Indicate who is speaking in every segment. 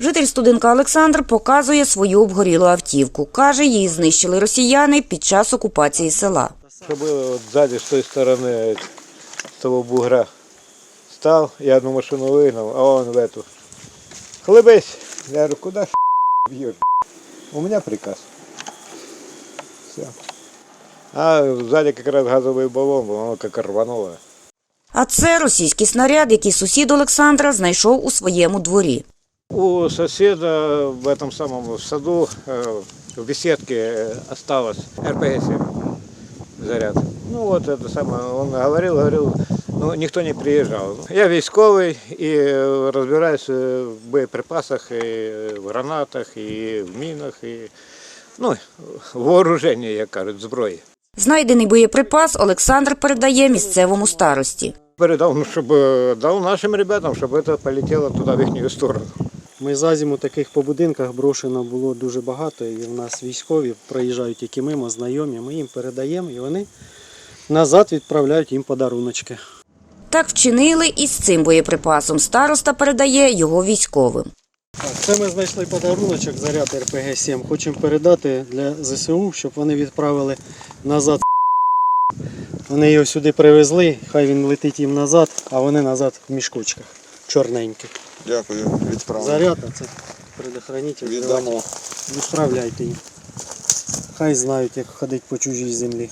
Speaker 1: Житель студенка Олександр показує свою обгорілу автівку. Каже, її знищили росіяни під час окупації села.
Speaker 2: Что было вот сзади, с той стороны, э, с того бугра, стал, я одну машину выгнал, а он в эту. Хлебись. Я говорю, куда ж бьет? У меня приказ. Все. А сзади как раз газовый баллон, был, оно как рвануло.
Speaker 1: А це російський снаряд, який сусід Олександра знайшов у своєму дворі.
Speaker 2: У соседа в этом самом саду э, в беседке э, осталось РПГ-7 заряд. Ну вот это самое, он говорил, говорил, но никто не приезжал. Я військовий і э, разбираюсь э, в боєприпасах, і в гранатах, і в мінах, і ну, в вооруженні, як кажуть, зброї.
Speaker 1: Знайдений боєприпас Олександр передає місцевому старості.
Speaker 2: Передав, ну, щоб е, дав нашим ребятам, щоб це полетіло туди в їхню сторону.
Speaker 3: Ми за зиму таких по будинках брошено було дуже багато, і в нас військові проїжджають які мимо, знайомі. Ми їм передаємо і вони назад відправляють їм подаруночки.
Speaker 1: Так вчинили і з цим боєприпасом. Староста передає його військовим.
Speaker 3: Так, це ми знайшли подаруночок заряд РПГ-7. Хочемо передати для ЗСУ, щоб вони відправили назад. Вони його сюди привезли, хай він летить їм назад, а вони назад в мішкочках чорненьких.
Speaker 4: Дякую, відправимо.
Speaker 3: Заряд, це предохранитель.
Speaker 4: Віддамо.
Speaker 3: Відправляйте їм. Хай знають, як ходити по чужій землі.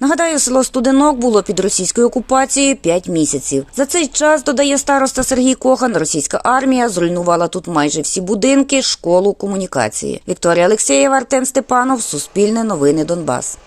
Speaker 1: Нагадаю, село Студенок було під російською окупацією 5 місяців. За цей час, додає староста Сергій Кохан, російська армія зруйнувала тут майже всі будинки, школу, комунікації. Вікторія Алексєєва, Артем Степанов, Суспільне новини Донбас.